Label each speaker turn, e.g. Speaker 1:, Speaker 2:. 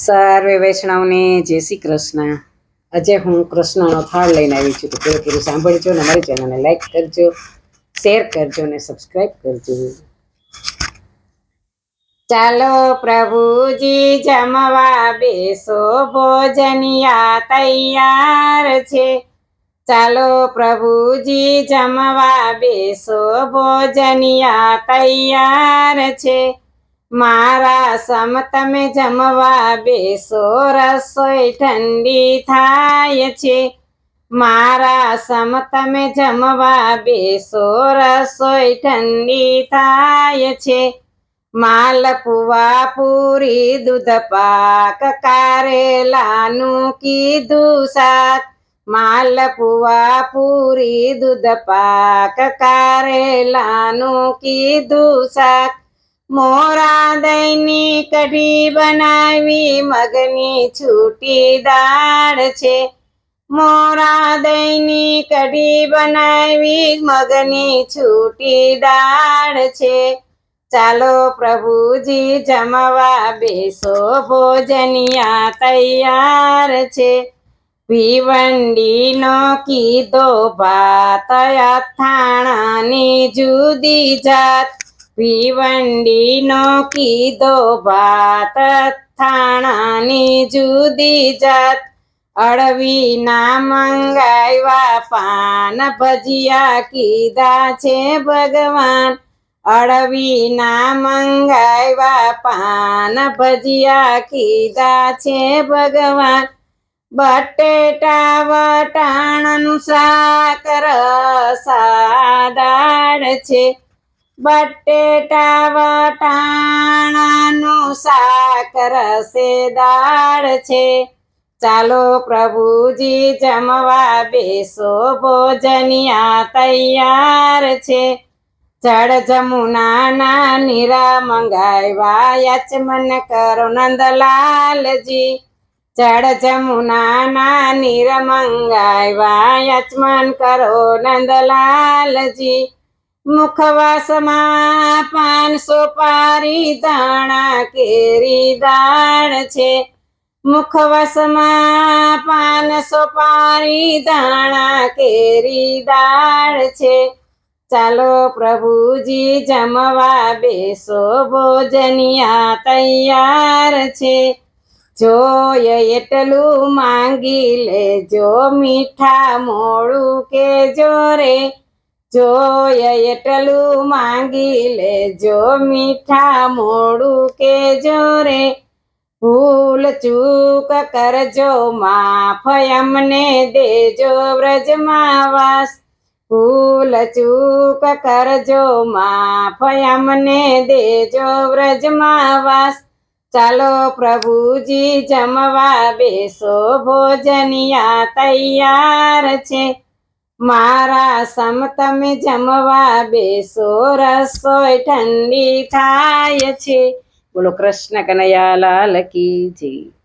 Speaker 1: સર્વે વૈષ્ણવને જય શ્રી કૃષ્ણ. આજે હું કૃષ્ણનો થાળ લઈને આવી છું, તો પૂરેપૂરું સાંભળજો અને મારી ચેનલને લાઈક કરજો શેર કરજો અને સબસ્ક્રાઈબ કરજો. ચાલો પ્રભુજી જમવા બેસો ભોજનિયા તૈયાર છે. ચાલો પ્રભુજી જમવા બેસો ભોજનિયા તૈયાર છે. મારા સમ તમે જમવા બેસો, રસોઈ ઠંડી થાય છે. મારા સમ તમે જમવા બેસો, રસોઈ ઠંડી થાય છે. માલપુવા પૂરી, દૂધ પાક કારેલાનું કીધું શાક. માલપુવા પૂરી, દૂધ પાક કારેલાનું કીધું શાક. મોરા દહીંની કઢી બનાવી, મગની છૂટી દાળ છે. મોરા દહીંની કઢી બનાવી, મગની છૂટી દાળ છે. ચાલો પ્રભુજી જમવા બેસો, ભોજનિયા તૈયાર છે. ભીવંડીનો કીધો ભાત, અથાણાની જુદી જાત. ભીવંડીનો કીધો ભાત થાણાની જુદી જાત અળવીના મંગાવ્યા પાન ભજીયા કીધા છે ભગવાન અળવીના મંગાવ્યા પાન ભજીયા કીધા છે ભગવાન બટેટા વટાણનું શાક રસાદાળ છે બટેટા, વટાણાનું શાક રસેદાર છે. ચાલો પ્રભુજી જમવા બેસો, ભોજનિયા તૈયાર છે. જળ જમુનાના નીરા મંગાવ્યા યચમન કરો નંદલાલજી. જળ જમુનાના નીર મંગાવ્યા યચમન કરો નંદલાલજી. મુખવાસમાં પાંચસો પારી દાણા કેરી દાળ છે. મુખવાસમાં પાંચસો પારી દાણા કેરી દાળ છે. ચાલો પ્રભુજી જમવા બેસો, ભોજનિયા તૈયાર છે. જોય એટલું માંગી લેજો, મીઠા મોડું કે જોરે જોય એટલું માંગી લેજો મીઠા મોડું કે જોરે. ભૂલ ચૂક કરજો, માફ અમને દેજો વ્રજમાં વાસ. ભૂલ ચૂક કરજો, માફ અમને દેજો વ્રજમાં વાસ. ચાલો પ્રભુજી જમવા બેસો, ભોજનિયા તૈયાર છે. મારા સમ તમે જમવા બેસો, રસોઈ ઠંડી થાય છે. બોલો કૃષ્ણ કનૈયા લાલ કી જય.